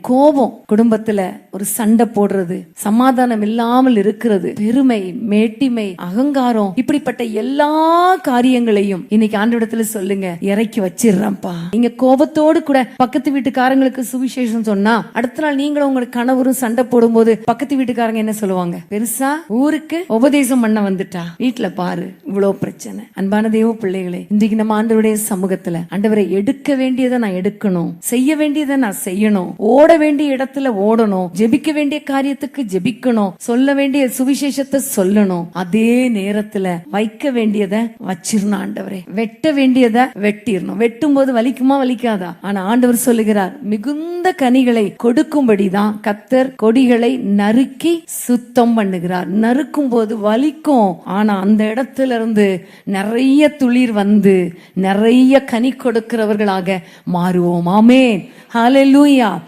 கோபம் குடும்பத்துல ஒரு சண்டை போடுறது சமாதானம் இல்லாமல் இருக்கிறது பெருமை மேட்டிமை அகங்காரம் இப்படிப்பட்ட எல்லா காரியங்களையும் இன்னைக்கு ஆண்டவிடத்துல சொல்லுங்க இறக்கி வச்சிடுறேன்ப்பா. நீங்க கோபத்தோடு கூட பக்கத்து வீட்டுக்காரங்களுக்கு சுவிசேஷம் சொன்னா அடுத்த நாள் நீங்களும் உங்க கணவரும் சண்டை போடும்போது பக்கத்து வீட்டுக்காரங்க என்ன சொல்லுவாங்க? பெருசா ஊருக்கு உபதேசம் பண்ண வந்துட்டா? வீட்டுல பாரு இவ்வளவு பிரச்சனை. அன்பான தேவ பிள்ளைகளே இன்றைக்கு நம்ம ஆண்டவருடைய சமூகத்துல ஆண்டவரை எடுக்க வேண்டியதை நான் எடுக்கணும் செய்ய வேண்டியதை நான் செய்யணும் ஓ ஓட வேண்டிய இடத்துல ஓடணும். ஜெபிக்க வேண்டிய காரியத்துக்கு ஜெபிக்கணும். சொல்ல வேண்டிய சுவிசேஷத்தை சொல்லணும். அதே நேரத்துல வைக்க வேண்டியதை வச்சிரணும் ஆண்டவரே. வெட்ட வேண்டியதை வெட்டிடணும் வெட்டும் போது வலிக்குமா வலிக்காதா? ஆனா ஆண்டவர் சொல்லுகிறார் மிகுந்த கனிகளை கொடுக்கும்படிதான் கத்தர் கொடிகளை நறுக்கி சுத்தம் பண்ணுகிறார். நறுக்கும் போது வலிக்கும். ஆனா அந்த இடத்துல இருந்து நிறைய துளிர் வந்து நிறைய கனி கொடுக்கிறவர்களாக மாறுவோம். ஆமென். ஹalleluya.